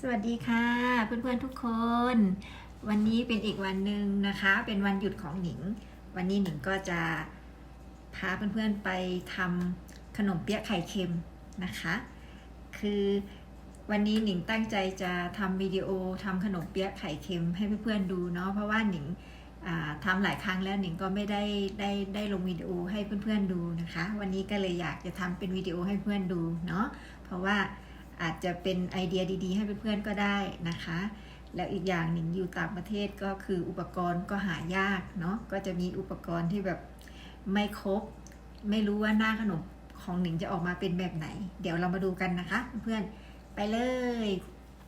สวัสดีค่ะ เพื่อนๆทุกคน วันนี้เป็นอีกวันหนึ่งนะคะ เป็นวันหยุดของหนิง วันนี้หนิงก็จะพาเพื่อนๆไปทำขนมเปี๊ยะไข่เค็มนะคะ คือวันนี้หนิงตั้งใจจะทำวิดีโอทำขนมเปี๊ยะไข่เค็มให้เพื่อนๆดูเนาะเพราะว่าหนิงอ่าทำหลายครั้งแล้วหนิงก็ไม่ได้ได้ได้ลงวิดีโอให้เพื่อนๆดูนะคะ วันนี้ก็เลยอยากจะทำเป็นวิดีโอให้เพื่อนดูเนาะเพราะว่า อาจจะเป็นไอเดียดีๆ ให้เพื่อนๆก็ได้นะคะ แล้วอีกอย่างหนึ่งอยู่ต่างประเทศก็คืออุปกรณ์ก็หายากเนาะก็จะมีอุปกรณ์ที่แบบไม่ครบ ไม่รู้ว่าหน้าขนมของหนิงจะออกมาเป็นแบบไหน เดี๋ยวเรามาดูกันนะคะ เพื่อนๆไปเลย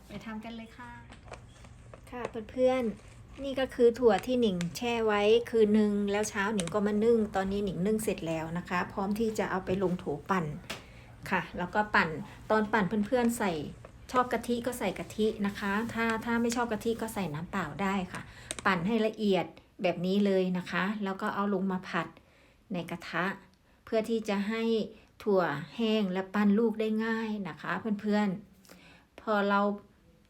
ไปทำกันเลยค่ะ ค่ะเพื่อนๆนี่ก็คือถั่วที่หนิงแช่ไว้คืนนึง แล้วเช้าหนิงก็มานึ่ง ตอนนี้หนิงนึ่งเสร็จแล้วนะคะ พร้อมที่จะเอาไปลงโถปั่น ค่ะ แล้วก็ปั่นตอนปั่นเพื่อนๆใส่ชอบกะทิก็ใส่กะทินะคะ ถ้าถ้าไม่ชอบกะทิก็ใส่น้ำเปล่าได้ค่ะ ปั่นให้ละเอียดแบบนี้เลยนะคะ แล้วก็เอาลงมาผัดในกระทะ เพื่อที่จะให้ถั่วแห้งและปั้นลูกได้ง่ายนะคะ เพื่อนๆ พอเรา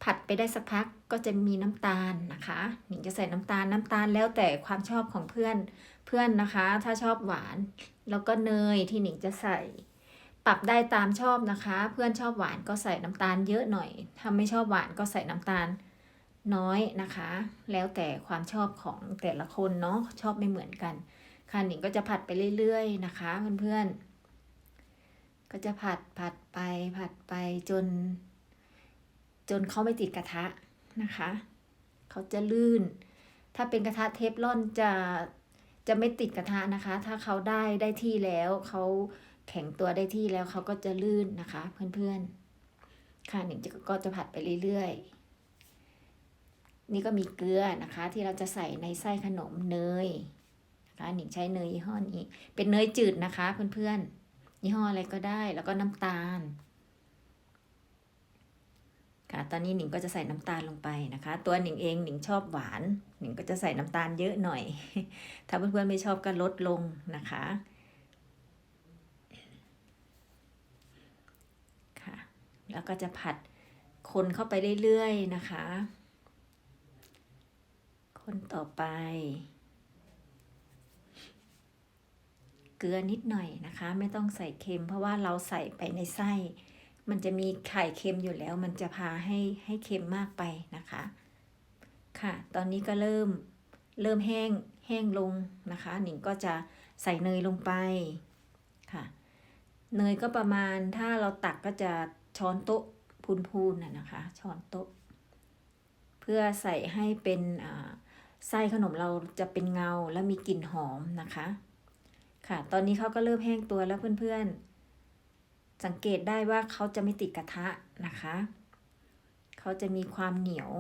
ผัดไปได้สักพักก็จะมีน้ำตาลนะคะหนิงจะใส่น้ำตาลน้ำตาลแล้วแต่ความชอบของเพื่อนเพื่อนนะคะ ถ้าชอบหวาน แล้วก็เนยที่หนิงจะใส่ ปรับได้ตามชอบนะคะ เพื่อนชอบหวานก็ใส่น้ำตาลเยอะหน่อยถ้าไม่ชอบหวานก็ใส่น้ำตาลน้อยนะคะ แล้วแต่ความชอบของแต่ละคนเนาะชอบไม่เหมือนกันค่ะหนิงก็จะผัดไปเรื่อยๆนะคะ เพื่อนๆ ก็จะผัดผัดไปผัดไปจน จนเขาไม่ติดกระทะนะคะเขาจะลื่น ถ้าเป็นกระทะเทฟลอนจะจะไม่ติดกระทะนะคะ ถ้าเขาได้ได้ที่แล้วเขา แข็งตัวได้ที่แล้วเขาก็จะลื่นนะคะ เพื่อนๆ ค่ะหนึ่งก็จะผัดไปเรื่อยๆ นี่ก็มีเกลือนะคะ ที่เราจะใส่ในไส้ขนมเนยนะคะหนิงใช้เนยยี่ห้อนี้ เป็นเนยจืดนะคะ เพื่อนๆ ยี่ห้ออะไรก็ได้ แล้วก็น้ำตาลค่ะตอนนี้หนิงก็จะใส่น้ำตาลลงไปนะคะ ตัวหนิงเองหนิงชอบหวาน หนิงก็จะใส่น้ำตาลเยอะหน่อย ถ้าเพื่อนๆไม่ชอบก็ลดลงนะคะ แล้วก็จะผัดคนเข้าไปเรื่อยๆนะคะ คนต่อไป เกลือนิดหน่อยนะคะ ไม่ต้องใส่เค็ม เพราะว่าเราใส่ไปในไส้ มันจะมีไข่เค็มอยู่แล้ว มันจะพาให้ให้เค็มมากไปนะคะ ค่ะ ตอนนี้ก็เริ่มเริ่มแห้งแห้งลงนะคะ หนิงก็จะใส่เนยลงไปค่ะ เนยก็ประมาณถ้าเราตักก็จะ ช้อนโต๊ะพูนๆน่ะนะคะ ช้อนโต๊ะ เพื่อใส่ให้เป็นไส้ขนมเราจะเป็นเงาและมีกลิ่นหอมนะคะ ค่ะ ตอนนี้เขาก็เริ่มแห้งตัวแล้วเพื่อนๆ สังเกตได้ว่าเขาจะไม่ติดกระทะนะคะ เขาจะมีความเหนียว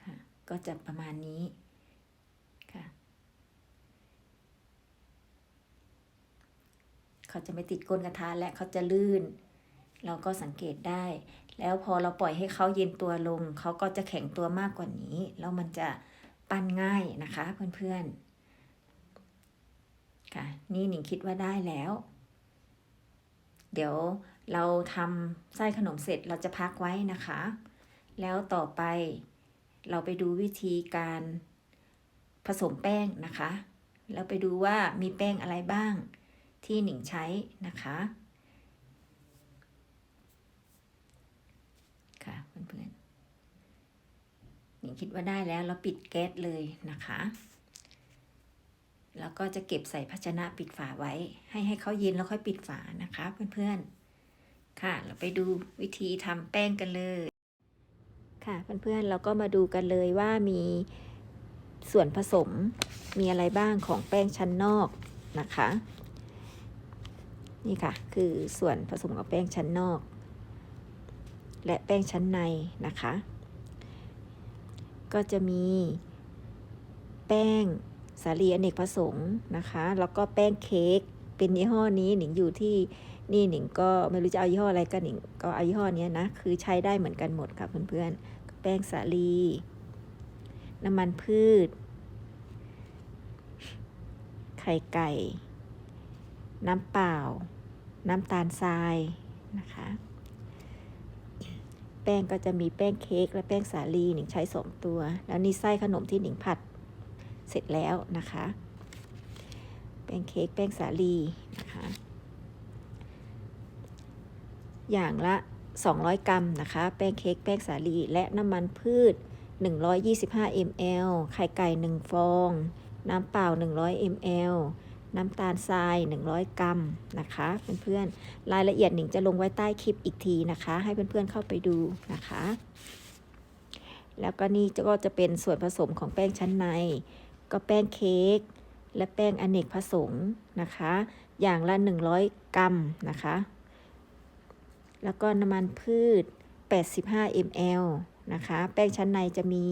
ค่ะก็จะประมาณนี้ ค่ะ เขาจะไม่ติดก้นกระทะและเขาจะลื่น เราก็สังเกตได้ แล้วพอเราปล่อยให้เขาเย็นตัวลง เขาก็จะแข็งตัวมากกว่านี้ แล้วมันจะปั้นง่ายนะคะเพื่อนๆ ค่ะนี่หนิงคิดว่าได้แล้ว เดี๋ยวเราทำไส้ขนมเสร็จเราจะพักไว้นะคะ แล้วต่อไปเราไปดูวิธีการผสมแป้งนะคะ แล้วไปดูว่ามีแป้งอะไรบ้าง ที่หนิงใช้นะคะค่ะเพื่อนๆหนิงคิดว่าได้แล้วเราปิดแก๊สเลยนะคะ แล้วก็จะเก็บใส่ภาชนะปิดฝาไว้ ให้ให้เขาเย็นแล้วค่อยปิดฝานะคะเพื่อนๆค่ะเราไปดูวิธีทำแป้งกันเลยค่ะเพื่อนๆเราก็มาดูกันเลยว่ามีส่วนผสมมีอะไรบ้างของแป้งชั้นนอกนะคะ นี่ค่ะ คือส่วนผสมของแป้งชั้นนอก และแป้งชั้นในนะคะ ก็จะมีแป้งสาลีอเนกประสงค์นะคะ แล้วก็แป้งเค้กเป็นยี่ห้อนี้หนิงอยู่ที่นี่หนิงก็ไม่รู้จะเอายี่ห้ออะไรก็หนิงก็เอายี่ห้อนี้นะ คือใช้ได้เหมือนกันหมดค่ะเพื่อนๆ แป้งสาลี น้ำมันพืช ไข่ไก่ น้ำเปล่า น้ำตาลทรายนะคะ แป้งก็จะมีแป้งเค้กและแป้งสาลีหนิงใช้สองตัว แล้วนี่ไส้ขนมที่หนิงผัดเสร็จแล้วนะคะ แป้งเค้กแป้งสาลีนะคะ อย่างละ 200 กรัมนะคะ แป้งเค้กแป้งสาลี และน้ำมันพืช 125 ml ไข่ไก่ 1 ฟอง น้ำเปล่า 100 ml น้ำตาลทราย 100 กรัมนะคะเพื่อนๆรายละเอียดหนิงจะลงไว้ใต้คลิปอีกทีนะคะ ให้เพื่อนๆเข้าไปดูนะคะ แล้วก็นี่ก็จะเป็นส่วนผสมของแป้งชั้นใน ก็แป้งเค้กและแป้งอเนกประสงค์นะคะ อย่างละ 100 กรัมนะคะ แล้วก็น้ำมันพืช 85 ml นะคะ แป้งชั้นในจะมี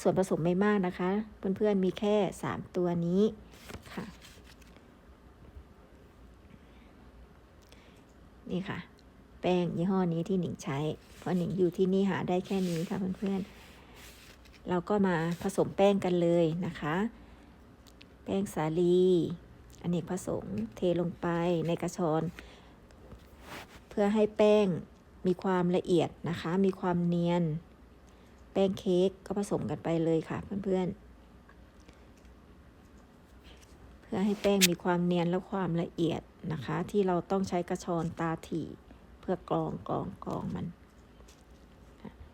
ส่วนผสมไม่มากนะคะ เพื่อนๆมีแค่ 3 ตัวนี้ค่ะ นี่ค่ะ แป้งยี่ห้อนี้ที่หนิงใช้ เพราะหนิงอยู่ที่นี่หาได้แค่นี้ค่ะเพื่อนๆ เราก็มาผสมแป้งกันเลยนะคะ แป้งสาลีอเนกประสงค์เทลงไปในกระชอน เพื่อให้แป้งมีความละเอียดนะคะ มีความเนียน แป้งเค้กก็ผสมกันไปเลยค่ะเพื่อนๆ เพื่อให้แป้งมีความเนียนและความละเอียด นะคะ ที่เราต้องใช้กระชอนตาถี่เพื่อกรองกรองกรองมัน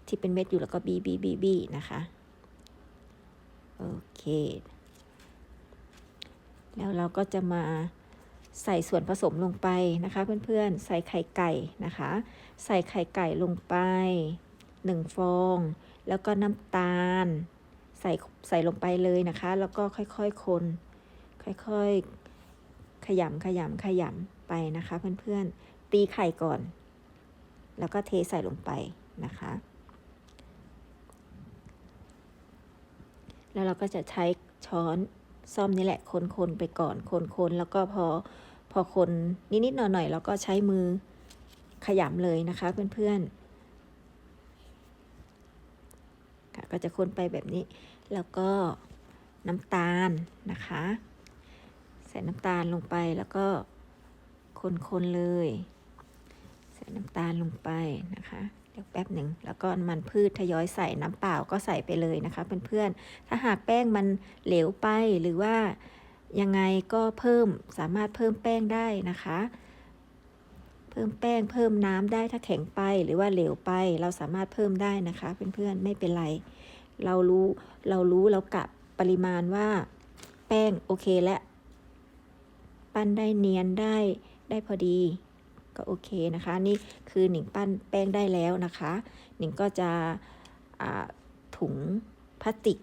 ที่เป็นเม็ดอยู่แล้วก็บีบีบีบีนะคะ โอเค แล้วเราก็จะมาใส่ส่วนผสมลงไปนะคะ เพื่อนๆ ใส่ไข่ไก่นะคะ ใส่ไข่ไก่ลงไป1ฟอง แล้วก็น้ำตาล ใส่ใส่ลงไปเลยนะคะ แล้วก็ค่อยๆคน ค่อยๆ ขยำขยำขยำไปนะคะ เพื่อนๆ ตีไข่ก่อน แล้วก็เทใส่ลงไปนะคะ แล้วเราก็จะใช้ช้อนซ่อมนี่แหละคนๆไปก่อนคนๆแล้วก็พอพอคนนิดๆหน่อยๆแล้วก็ใช้มือขยำเลยนะคะ เพื่อนๆก็จะคนไปแบบนี้ แล้วก็น้ำตาลนะคะ ส่น้ำตาลลงไปแล้วก็คนๆเลย ใส่น้ำตาลลงไปนะคะเดี๋ยวแป๊บหนึ่งแล้วก็มันพืชทยอยใส่น้ำเปล่าก็ใส่ไปเลยนะคะ เพื่อนๆถ้าหากแป้งมันเหลวไปหรือว่ายังไงก็เพิ่มสามารถเพิ่มแป้งได้นะคะ เพิ่มแป้งเพิ่มน้ำได้ถ้าแข็งไปหรือว่าเหลวไป เราสามารถเพิ่มได้นะคะเพื่อนๆไม่เป็นไร เรารู้เรารู้เรากะปริมาณว่าแป้งโอเคและ ปั้นได้เนียนได้ได้พอดีก็โอเคนะคะ นี่คือหนิงปั้นแป้งได้แล้วนะคะ หนิงก็จะถุงพลาสติก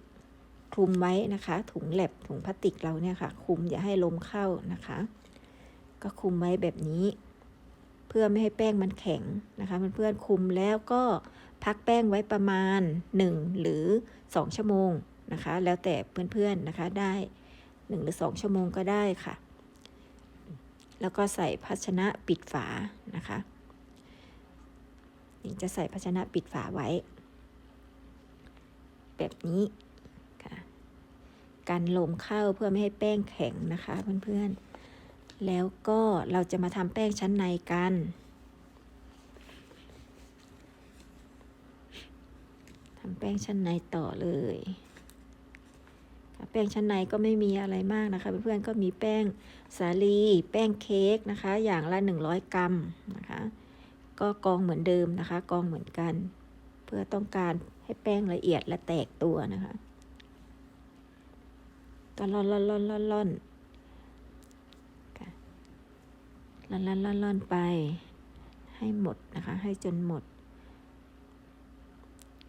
คลุมไว้นะคะ ถุงแลบถุงพลาสติกเราเนี่ยค่ะคลุมอย่าให้ลมเข้านะคะ ก็คลุมไว้แบบนี้ เพื่อไม่ให้แป้งมันแข็งนะคะเพื่อนๆคลุมแล้วก็พักแป้งไว้ประมาณ 1 หรือ 2 ชั่วโมงนะคะ แล้วแต่เพื่อนๆนะคะได้ 1 หรือ 2 ชั่วโมงก็ได้ค่ะ แล้วก็ใส่ภาชนะปิดฝานะคะหนิงจะใส่ภาชนะปิดฝาไว้ แบบนี้ค่ะกันลมเข้าเพื่อไม่ให้แป้งแข็งนะคะเพื่อนๆ แล้วก็เราจะมาทำแป้งชั้นในกันทำแป้งชั้นในต่อเลย แป้งชั้นในก็ไม่มีอะไรมากนะคะ เพื่อนๆก็มีแป้งสาลี แป้งเค้กนะคะ อย่างละ 100 กรัมนะคะ ก็กองเหมือนเดิมนะคะ กองเหมือนกัน เพื่อต้องการให้แป้งละเอียดและแตกตัวนะคะก็ล่อนล่อนล่อนล่อนล่อนล่อนล่อนล่อนล่อนไป ให้หมดนะคะ ให้จนหมด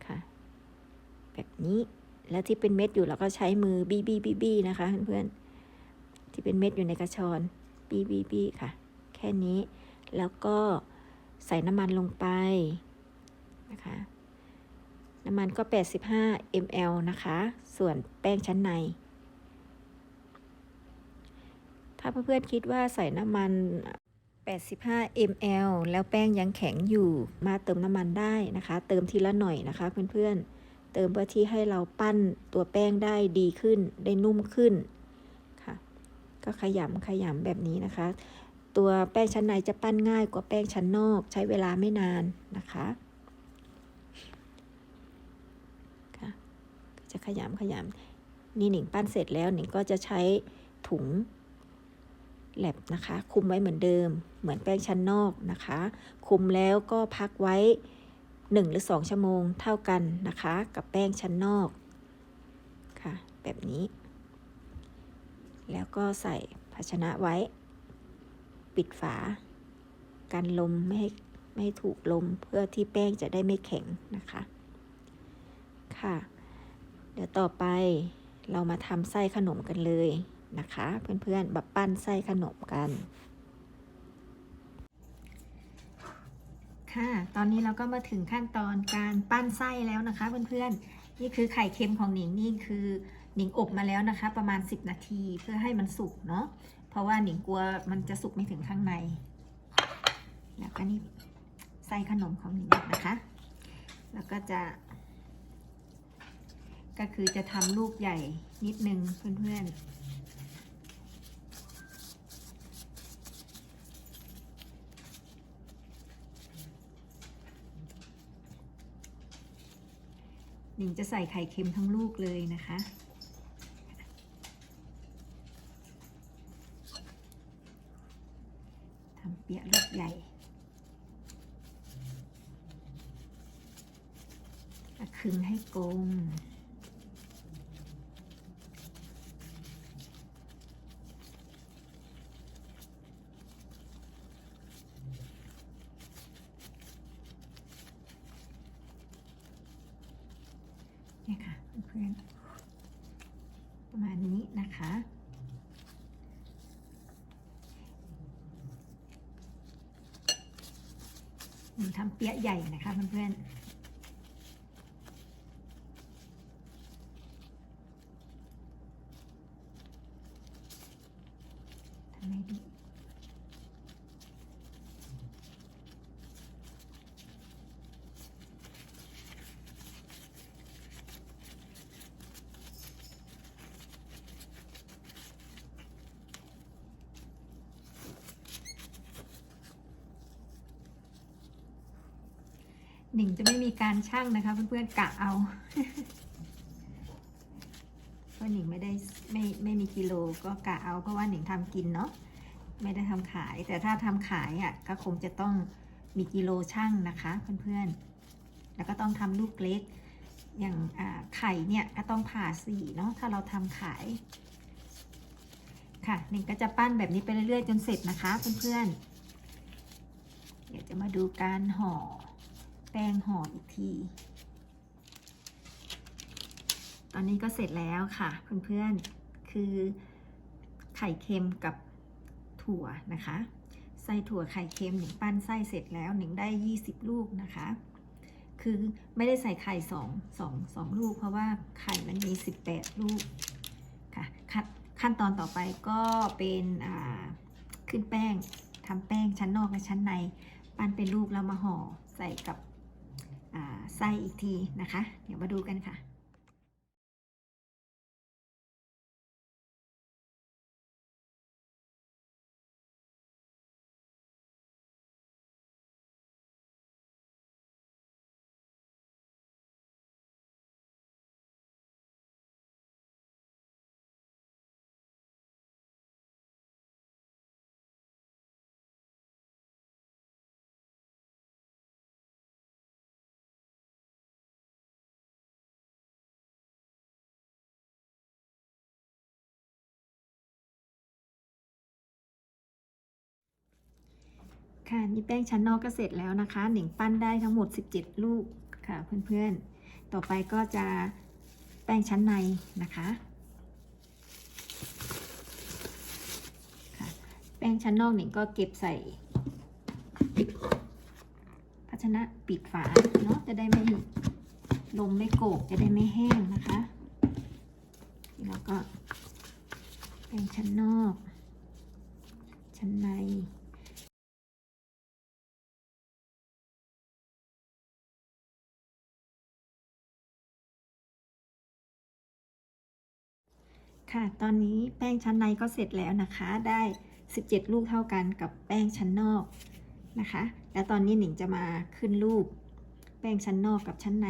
ค่ะ แบบนี้ แล้วที่เป็นเม็ดอยู่เราก็ใช้มือบี้บี้บี้บี้นะคะเพื่อนๆที่เป็นเม็ดอยู่ในกระชอนบี้บี้บี้ค่ะ แค่นี้แล้วก็ใส่น้ำมันลงไปนะคะน้ำมันก็ 85 ml นะคะ ส่วนแป้งชั้นใน ถ้าเพื่อนๆคิดว่าใส่น้ำมัน 85 ml แล้วแป้งยังแข็งอยู่ มาเติมน้ำมันได้นะคะ เติมทีละหน่อยนะคะเพื่อนๆ เติมเพื่อที่ให้เราปั้นตัวแป้งได้ดีขึ้น ได้นุ่มขึ้นค่ะ ก็ขยำขยำแบบนี้นะคะ ตัวแป้งชั้นในจะปั้นง่ายกว่าแป้งชั้นนอก ใช้เวลาไม่นานนะคะค่ะจะขยำขยำนี่หนิงปั้นเสร็จแล้วหนิงก็จะใช้ถุงแลบนะคะ คุมไว้เหมือนเดิม เหมือนแป้งชั้นนอกนะคะ คุมแล้วก็พักไว้ 1 หรือ 2 ชั่วโมงเท่ากันนะคะ กับแป้งชั้นนอกค่ะ แบบนี้ แล้วก็ใส่ภาชนะไว้ ปิดฝา กันลมไม่ให้ไม่ให้ถูกลมเพื่อที่แป้งจะได้ไม่แข็งนะคะ ค่ะ เดี๋ยวต่อไปเรามาทำไส้ขนมกันเลยนะคะ เพื่อนๆแบบปั้นไส้ขนมกัน ค่ะ ตอนนี้เราก็มาถึงขั้นตอนการปั้นไส้แล้วนะคะเพื่อนๆ นี่คือไข่เค็มของหนิงนี่คือหนิงอบมาแล้วนะคะ ประมาณ 10 นาทีเพื่อให้มันสุกเนาะ เพราะว่าหนิงกลัวมันจะสุกไม่ถึงข้างใน แล้วก็นี่ไส้ขนมของหนิงนะคะ แล้วก็จะ ก็คือจะทำลูกใหญ่นิดนึงเพื่อนๆ หนิงจะใส่ไข่เค็มทั้งลูกเลยนะคะ ทำเปียะลูกใหญ่คึงให้กลม เนี่ยค่ะเพื่อนๆประมาณนี้นะคะ หนูทำเปี๊ยะใหญ่นะคะเพื่อนๆ หนิงจะไม่มีการชั่งนะคะ เพื่อนๆกะเอาเพราะหนิงไม่ได้ไม่ไม่มีกิโลก็กะเอาเพราะว่าหนิงทำกินเนาะไม่ได้ทำขาย แต่ถ้าทำขายอะก็คงจะต้องมีกิโลชั่งนะคะ เพื่อนๆ แล้วก็ต้องทำลูกเล็ก อย่างอ่าไข่เนี่ยก็ต้องผ่าสีเนาะถ้าเราทำขายค่ะหนิงก็จะปั้นแบบนี้ไปเรื่อยๆจนเสร็จนะคะ เพื่อนๆเดี๋ยวจะมาดูการห่อ แป้งห่ออีกที ตอนนี้ก็เสร็จแล้วค่ะ เพื่อนๆ คือไข่เค็มกับถั่วนะคะ ไส้ถั่วไข่เค็มหนิงปั้นไส้เสร็จแล้วหนิงได้ 20 ลูกนะคะ คือไม่ได้ใส่ไข่สองสองสองลูก เพราะว่าไข่มันมี 18 ลูกค่ะขั้นขั้นตอนต่อไปก็เป็นขึ้นแป้งทำแป้งชั้นนอกและชั้นใน ปั้นเป็นลูกแล้วมาห่อใส่กับ ไส้อีกทีนะคะ เดี๋ยวมาดูกันค่ะ ค่ะนี่แป้งชั้นนอกก็เสร็จแล้วนะคะ หนิงปั้นได้ทั้งหมด 17 ลูกค่ะเพื่อนๆ ต่อไปก็จะแป้งชั้นในนะคะค่ะแป้งชั้นนอกหนิงก็เก็บใส่ภาชนะปิดฝาเนาะจะได้ไม่ลมไม่โกกจะได้ไม่แห้งนะคะแล้วก็แป้งชั้นนอก ชั้นใน ค่ะ ตอนนี้แป้งชั้นในก็เสร็จแล้วนะคะ ได้ 17 ลูกเท่ากันกับแป้งชั้นนอกนะคะ แล้วตอนนี้หนิงจะมาขึ้นรูป แป้งชั้นนอกกับชั้นใน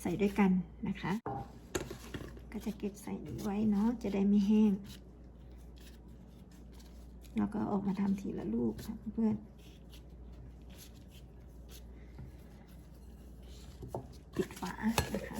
ใส่ด้วยกันนะคะ ก็จะเก็บใส่ไว้เนาะ จะได้ไม่แห้ง แล้วก็ออกมาทำทีละลูกนะเพื่อนปิดฝานะคะ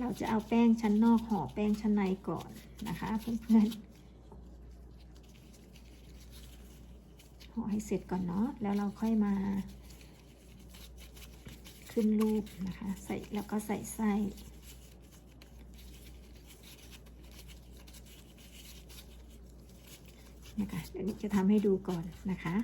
เราจะเอาแป้งชั้นนอกห่อแป้งชั้นในก่อนนะคะเพื่อนๆห่อให้เสร็จก่อนเนาะแล้วเราค่อยมา ขึ้นรูปนะคะใส่แล้วก็ใส่ไส้นะคะเดี๋ยวนี้จะทำให้ดูก่อนนะคะ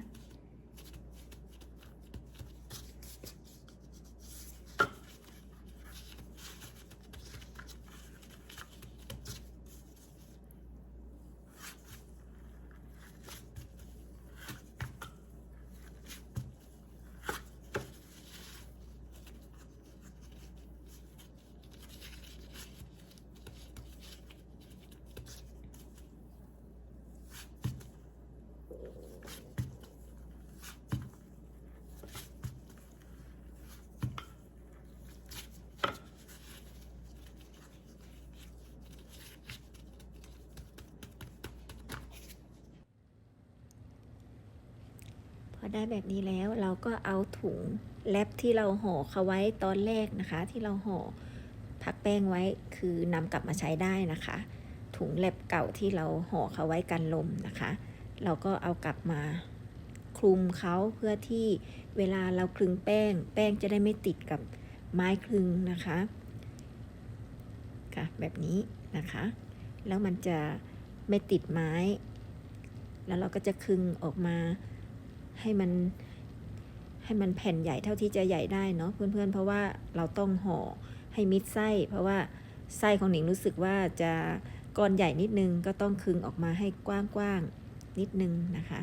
อได้แบบนี้แล้วเราก็เอาถุงแรปที่เราห่อเขาไว้ตอนแรกนะคะ ที่เราห่อพักแป้งไว้คือนำกลับมาใช้ได้นะคะ ถุงแรปเก่าที่เราห่อเขาไว้กันลมนะคะ เราก็เอากลับมาคลุมเขาเพื่อที่เวลาเราคลึงแป้ง แป้งจะได้ไม่ติดกับไม้คลึงนะคะค่ะแบบนี้นะคะ แล้วมันจะไม่ติดไม้ แล้วเราก็จะคลึงออกมา ให้มันให้มันแผ่นใหญ่เท่าที่จะใหญ่ได้เนาะเพื่อนๆ เพราะว่าเราต้องห่อให้มิดไส้ เพราะว่าไส้ของหนิงรู้สึกว่าจะก้อนใหญ่นิดนึงก็ต้องคึงออกมาให้กว้างๆนิดนึงนะคะ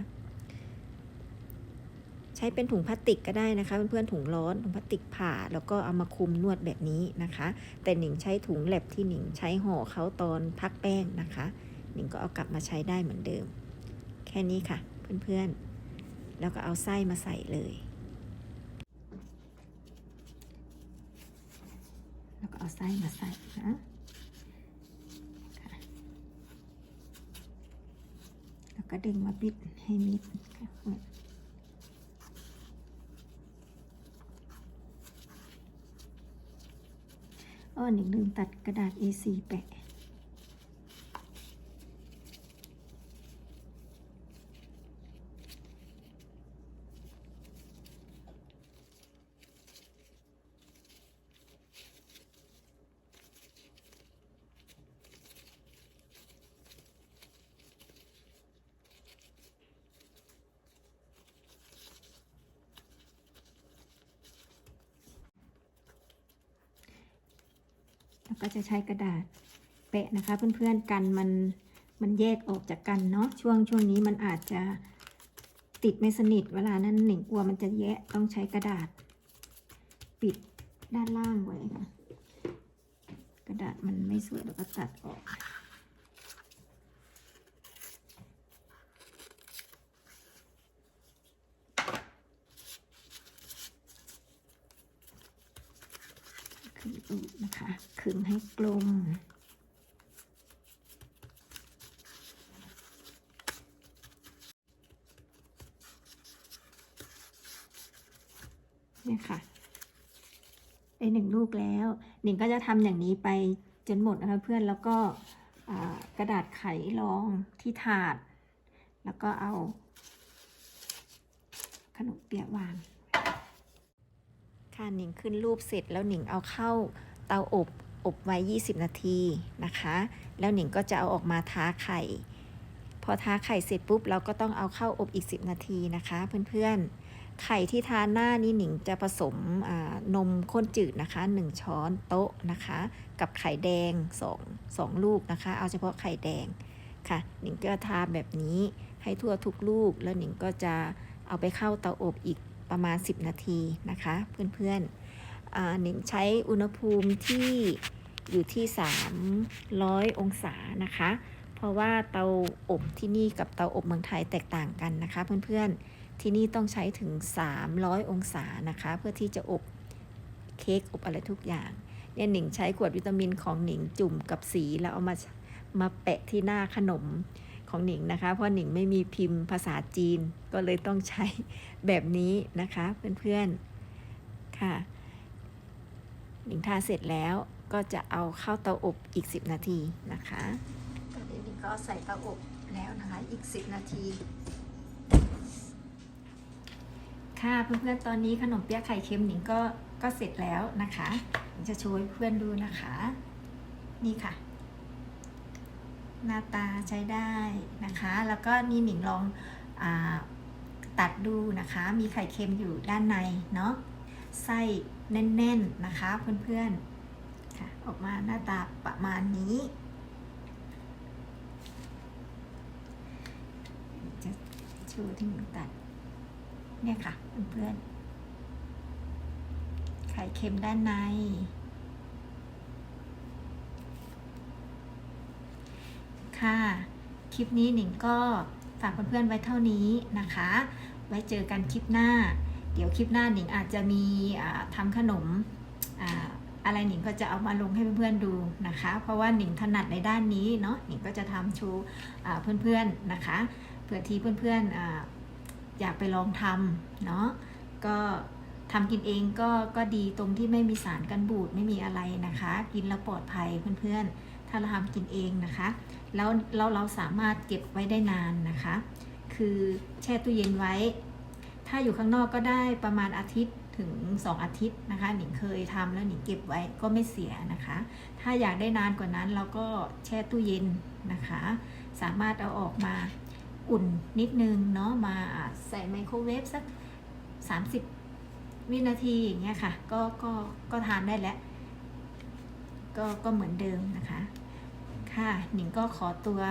ใช้เป็นถุงพลาสติกก็ได้นะคะเพื่อนๆถุงร้อนถุงพลาสติกผ่าแล้วก็เอามาคุมนวดแบบนี้นะคะ แต่หนิงใช้ถุงแลบที่หนิงใช้ห่อเขาตอนพักแป้งนะคะ หนิงก็เอากลับมาใช้ได้เหมือนเดิม แค่นี้ค่ะเพื่อนๆ แล้วก็เอาไส้มาใส่เลย แล้วก็เอาไส้มาใส่นะแล้วก็ดึงมาปิดให้มิดอ้อหนึ่งลืมตัดกระดาษ A4 แปะ ก็จะใช้กระดาษแปะนะคะ เพื่อนๆกันมันมันแยกออกจากกันเนาะช่วงช่วงนี้มันอาจจะติดไม่สนิทเวลานั้นหนิงกลัวมันจะแยะต้องใช้กระดาษ ปิดด้านล่างไว้ค่ะ กระดาษมันไม่สวยเราก็ตัดออก ขึงตูดนะคะขึงให้กลม เนี่ยค่ะได้หนึ่งลูกแล้ว หนิงก็จะทำอย่างนี้ไปจนหมดนะคะเพื่อนแล้วก็กระดาษไขรองที่ถาด แล้วก็เอา ขนมเปี๊ยะวางค่ะหนิงขึ้นรูปเสร็จแล้วหนิงเอาเข้าเตาอบ อบไว้ 20 นาทีนะคะ แล้วหนิงก็จะเอาออกมาท้าไข่ พอท้าไข่เสร็จปุ๊บเราก็ต้องเอาเข้าอบอีก 10 นาทีนะคะ เพื่อนๆ ไข่ที่ทาหน้านี่หนิงจะผสมนมข้นจืดนะคะ 1 ช้อนโต๊ะนะคะ กับไข่แดง2 2ลูกนะคะ เอาเฉพาะไข่แดงค่ะ หนิงก็ทาแบบนี้ให้ทั่วทุกลูก แล้วหนิงก็จะเอาไปเข้าเตาอบอีกประมาณ 10 นาทีนะคะ เพื่อนๆอ่า หนิงใช้อุณหภูมิที่อยู่ที่ 300 องศานะคะ เพราะว่าเตาอบที่นี่กับเตาอบเมืองไทยแตกต่างกันนะคะเพื่อนๆ ที่นี่ต้องใช้ถึง 300 องศานะคะ เพื่อที่จะอบเค้กอบอะไรทุกอย่างเนี่ยหนิงใช้ขวดวิตามินของหนิงจุ่มกับสีแล้วเอามามาแปะที่หน้าขนมของหนิงนะคะ เพราะหนิงไม่มีพิมพ์ภาษาจีนก็เลยต้องใช้แบบนี้นะคะเพื่อนๆ ค่ะ หนิงทาเสร็จแล้วก็จะเอาเข้าเตาอบอีก 10 นาทีนะคะตอนนี้หนิงก็ใส่เตาอบแล้วนะคะอีก 10 นาที ค่ะเพื่อนๆตอนนี้ขนมเปี๊ยะไข่เค็มหนิงก็ก็เสร็จแล้วนะคะหนิงจะโชว์ให้เพื่อนดูนะคะ นี่ค่ะ หน้าตาใช้ได้นะคะ แล้วก็นี่หนิงลองอาตัดดูนะคะ มีไข่เค็มอยู่ด้านในเนาะ ไส้แน่นๆนะคะเพื่อนๆค่ะออกมาหน้าตาประมาณนี้ จะโชว์ที่หนูตัดเนี่ยค่ะเพื่อนๆไข่เค็มด้านในค่ะ คลิปนี้หนิงก็ฝากเพื่อนๆไว้เท่านี้นะคะ ไว้เจอกันคลิปหน้า เดี๋ยวคลิปหน้าหนิงอาจจะมีอ่าทำขนมอ่าอะไรหนิงก็จะเอามาลงให้เพื่อนๆดูนะคะ เพราะว่าหนิงถนัดในด้านนี้เนาะหนิงก็จะทำโชว์เพื่อนๆนะคะเผื่อที่เพื่อนๆออยากไปลองทำเนาะก็ทำกินเองก็ก็ดีตรงที่ไม่มีสารกันบูดไม่มีอะไรนะคะ กินแล้วปลอดภัยเพื่อนๆ ถ้าเราทำกินเองนะคะ แล้วเราเราสามารถเก็บไว้ได้นานนะคะ คือแช่ตู้เย็นไว้ ถ้าอยู่ข้างนอกก็ได้ประมาณอาทิตย์ถึง 2 อาทิตย์นะคะหนิงเคยทำแล้วหนิงเก็บไว้ก็ไม่เสียนะคะ ถ้าอยากได้นานกว่านั้นเราก็แช่ตู้เย็นนะคะ สามารถเอาออกมาอุ่นนิดนึงเนาะมาใส่ไมโครเวฟสัก 30 วินาทีอย่างเงี้ยค่ะ ก็ก็ก็ทานได้แล้ว ก็ก็เหมือนเดิมนะคะ ค่ะหนิงก็ขอตัว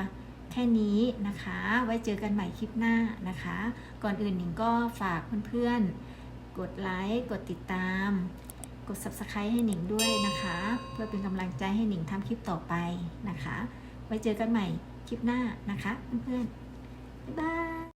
ค่นี้นะคะ ไว้เจอกันใหม่คลิปหน้านะคะ ก่อนอื่นหนิงก็ฝากเพื่อนๆ กดไลค์ กดติดตาม กด subscribe ให้หนิงด้วยนะคะ เพื่อเป็นกำลังใจให้หนิงทำคลิปต่อไปนะคะ ไว้เจอกันใหม่คลิปหน้านะคะ เพื่อนๆ บ๊ายบาย